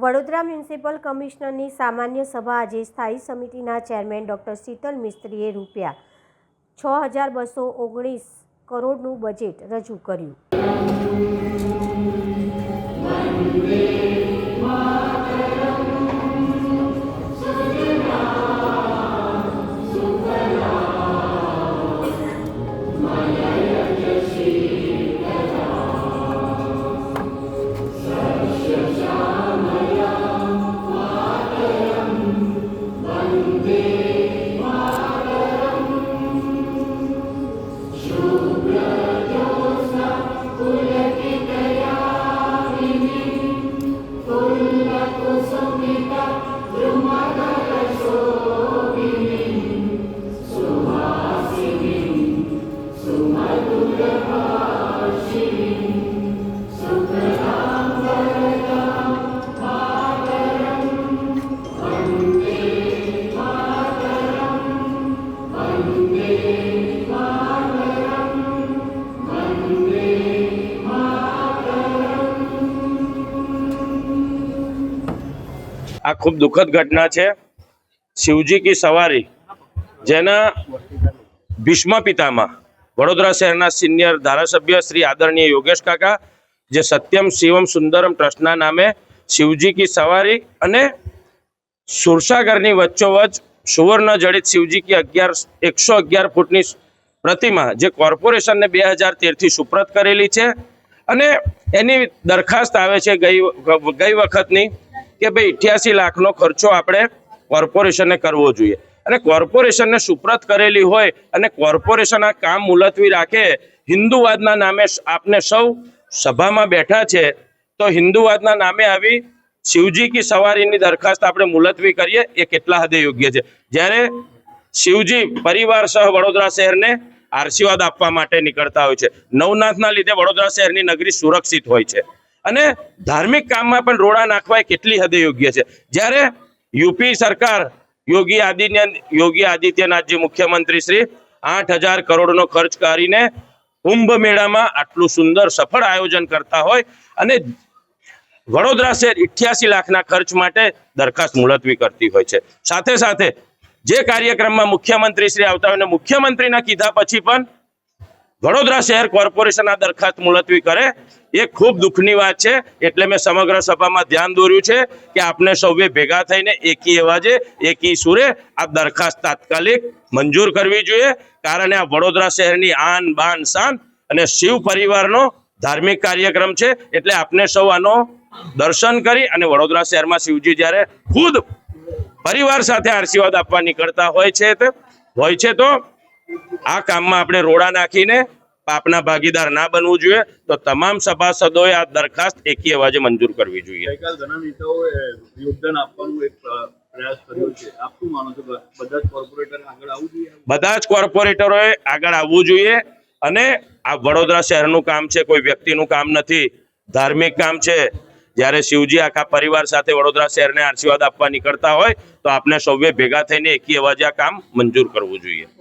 Vadodara municipal કમિશનરની સામાન્ય સભા આજે સ્થાયી સમિતિના ચેરમેન ડૉક્ટર શીતલ મિસ્ત્રીએ રૂપિયા છ હજાર બસો ઓગણીસ કરોડનું બજેટ રજૂ કર્યું. આ ખૂબ દુઃખદ ઘટના છે. શિવજી કી સવારી, જેના ભીષ્મ પિતામાં વડોદરા શહેરના સિનિયર ધારાસભ્ય શ્રી આદરણીય યોગેશ કાકા, જે સત્યમ શિવમ સુંદરમ ટ્રસ્ટના નામે શિવજી કી સવારી અને સુરસાગરની વચ્ચોવચ સુવર્ણ જડિત શિવજી કી અગિયાર, એકસો અગિયાર ફૂટની પ્રતિમા, જે કોર્પોરેશનને બે હજાર તેરથી સુપ્રત કરેલી છે. અને એની દરખાસ્ત આવે છે ગઈ ગઈ વખતની. કે ભાઈ અઠ્યાસી લાખનો ખર્ચો આપણે કોર્પોરેશનને કરવો જોઈએ. અને કોર્પોરેશનને સુપ્રત કરેલી હોય અને કોર્પોરેશન આ કામ મુલતવી રાખે, હિન્દુવાદના નામે આપને સૌ સભામાં બેઠા છે, તો હિન્દુવાદના નામે આવી શિવજી કી સવારીની દરખાસ્ત આપણે મુલતવી કરીએ, એ કેટલા હદે યોગ્ય છે. જ્યારે શિવજી પરિવાર સહ વડોદરા શહેરને આશીર્વાદ આપવા માટે નીકળતા હોય છે. નવનાથના લીધે વડોદરા શહેરની નગરી સુરક્ષિત હોય છે. અને ધાર્મિક કામમાં પણ રોડા નાખવા કેટલી હદે યોગ્ય છે. જ્યારે યુપી સરકાર યોગી આદિત્ય, યોગી આદિત્યનાથજી મુખ્યમંત્રી શ્રી આઠ હજાર કરોડનો ખર્ચ કરીને કુંભ મેળામાં આટલું સુંદર સફળ આયોજન કરતા હોય અને વડોદરા શહેર ઇઠ્યાસી લાખના ખર્ચ માટે દરખાસ્ત મુલતવી કરતી હોય છે. સાથે સાથે જે કાર્યક્રમમાં મુખ્યમંત્રી શ્રી આવતા હોય અને મુખ્યમંત્રીના કીધા પછી પણ વડોદરા શહેર કોર્પોરેશન આ દરખાસ્ત મુલતવી કરે. એ ખૂબ દુઃખની વાત છે. એટલે મેં સમગ્ર સભામાં ધ્યાન દોર્યું છે કે આપને સૌએ ભેગા થઈને એકી અવાજે, એકી સુરે આ દરખાસ્ત તાત્કાલિક મંજૂર કરવી જોઈએ. કારણ આ વડોદરા શહેરની આન બાન શાન અને શિવ પરિવારનો ધાર્મિક કાર્યક્રમ છે. એટલે આપને સૌ આનો દર્શન કરી અને વડોદરા શહેરમાં શિવજી જ્યારે ખુદ પરિવાર સાથે આશીર્વાદ આપવા નીકળતા હોય છે હોય છે તો આ કામમાં આપણે રોડા નાખીને પાપના ભાગીદાર ના બનવું જોઈએ તો તમામ સભાસદોએ આ દરખાસ્ત એકી અવાજે મંજૂર કરવી જોઈએ. ઘણા નેતાઓએ યોગદાન આપવાનું એક બધા જ કોર્પોરેટરોએ આગળ આવવું જોઈએ અને આ વડોદરા શહેરનું કામ છે કોઈ વ્યક્તિનું કામ નથી ધાર્મિક કામ છે. જ્યારે શિવજી આખા પરિવાર સાથે વડોદરા શહેરને આશીર્વાદ આપવા નીકળતા હોય તો આપણે સૌએ ભેગા થઈને એકી અવાજે આ કામ મંજૂર કરવું જોઈએ.